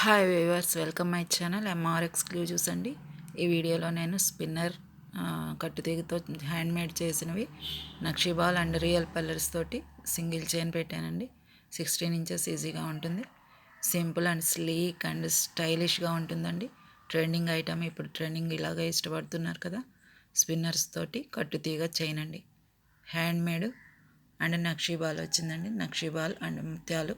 Hi viewers welcome my channel MR exclusives అండి. ఈ వీడియోలో నేను స్పిన్నర్ కట్టుతీగతో హ్యాండ్మేడ్ చేసినవి నక్షిబాల్ అండ్ రియల్ పల్లర్స్ తోటి సింగిల్ చైన్ పెట్టానండి. సిక్స్టీన్ ఇంచెస్ ఈజీగా ఉంటుంది. సింపుల్ అండ్ స్లీక్ అండ్ స్టైలిష్గా ఉంటుందండి. ట్రెండింగ్ ఐటమ్ ఇప్పుడు ట్రెండింగ్ ఇలాగే ఇష్టపడుతున్నారు కదా స్పిన్నర్స్ తోటి కట్టుతీగ చైన్ అండి. హ్యాండ్మేడ్ అండ్ నక్షిబాల్ వచ్చిందండి. నక్షిబాల్ అండ్ ముత్యాలు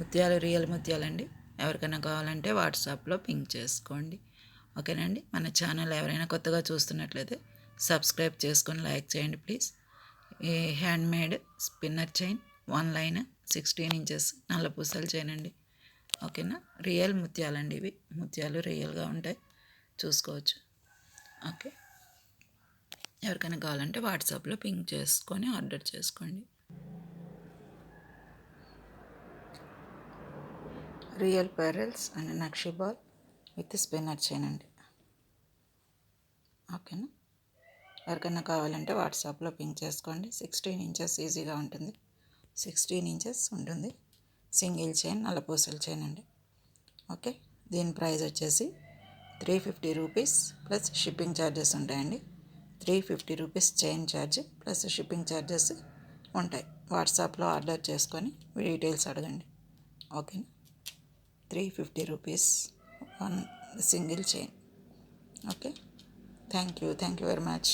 ముత్యాలు రియల్ ముత్యాలండి. ఎవరికైనా కావాలంటే వాట్సాప్లో పింక్ చేసుకోండి. ఓకేనండి? మన ఛానల్ ఎవరైనా కొత్తగా చూస్తున్నట్లయితే సబ్స్క్రైబ్ చేసుకొని లైక్ చేయండి ప్లీజ్. ఈ handmade spinner chain one line sixteen inches నల్ల పూసలు చైన్ అండి. ఓకేనా? రియల్ ముత్యాలండి ఇవి. ముత్యాలు రియల్గా ఉంటాయి. చూసుకోవచ్చు. ఓకే? ఎవరికైనా కావాలంటే వాట్సాప్లో పింక్ చేసుకొని ఆర్డర్ చేసుకోండి. Real pearls and nakshi ball with spinner chain అండి. ఓకేనా? ఎవరికైనా కావాలంటే వాట్సాప్లో పింక్ చేసుకోండి. సిక్స్టీన్ ఇంచెస్ ఈజీగా ఉంటుంది. సిక్స్టీన్ ఇంచెస్ ఉంటుంది. సింగిల్ చైన్ నల్లపూసల చైన్ అండి. ఓకే? దీని ప్రైస్ వచ్చేసి three fifty rupees plus shipping charges ఉంటాయండి. Three fifty rupees chain charge plus shipping charges ఉంటాయి. వాట్సాప్లో ఆర్డర్ చేసుకొని డీటెయిల్స్ అడగండి. ఓకేనా? Three fifty rupees one single chain okay thank you thank you very much